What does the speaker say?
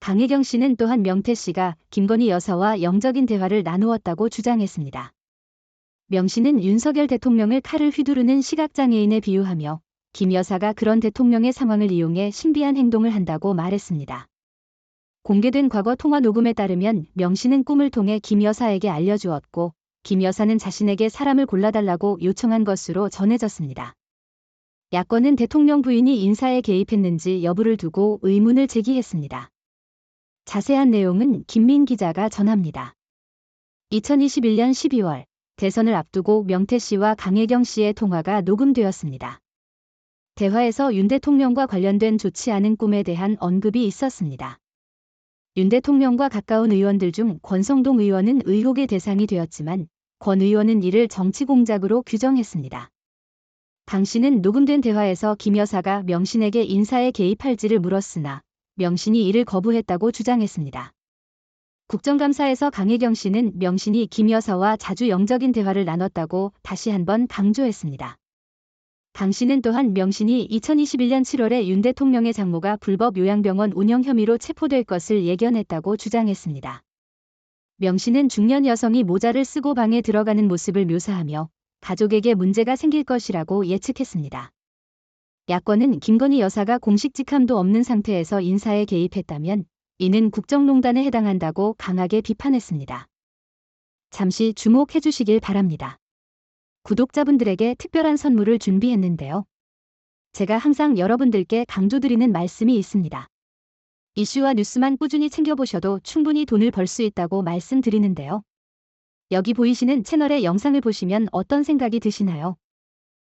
강혜경 씨는 또한 명태 씨가 김건희 여사와 영적인 대화를 나누었다고 주장했습니다. 명 씨는 윤석열 대통령을 칼을 휘두르는 시각장애인에 비유하며 김 여사가 그런 대통령의 상황을 이용해 신비한 행동을 한다고 말했습니다. 공개된 과거 통화 녹음에 따르면 명 씨는 꿈을 통해 김 여사에게 알려주었고 김 여사는 자신에게 사람을 골라달라고 요청한 것으로 전해졌습니다. 야권은 대통령 부인이 인사에 개입했는지 여부를 두고 의문을 제기했습니다. 자세한 내용은 김민 기자가 전합니다. 2021년 12월 대선을 앞두고 명태 씨와 강혜경 씨의 통화가 녹음되었습니다. 대화에서 윤 대통령과 관련된 좋지 않은 꿈에 대한 언급이 있었습니다. 윤 대통령과 가까운 의원들 중 권성동 의원은 의혹의 대상이 되었지만 권 의원은 이를 정치 공작으로 규정했습니다. 강 씨는 녹음된 대화에서 김 여사가 명신에게 인사에 개입할지를 물었으나 명신이 이를 거부했다고 주장했습니다. 국정감사에서 강혜경 씨는 명신이 김 여사와 자주 영적인 대화를 나눴다고 다시 한번 강조했습니다. 강 씨는 또한 명신이 2021년 7월에 윤 대통령의 장모가 불법 요양병원 운영 혐의로 체포될 것을 예견했다고 주장했습니다. 명 씨는 중년 여성이 모자를 쓰고 방에 들어가는 모습을 묘사하며 가족에게 문제가 생길 것이라고 예측했습니다. 야권은 김건희 여사가 공식 직함도 없는 상태에서 인사에 개입했다면 이는 국정농단에 해당한다고 강하게 비판했습니다. 잠시 주목해 주시길 바랍니다. 구독자분들에게 특별한 선물을 준비했는데요. 제가 항상 여러분들께 강조드리는 말씀이 있습니다. 이슈와 뉴스만 꾸준히 챙겨보셔도 충분히 돈을 벌 수 있다고 말씀드리는데요. 여기 보이시는 채널의 영상을 보시면 어떤 생각이 드시나요?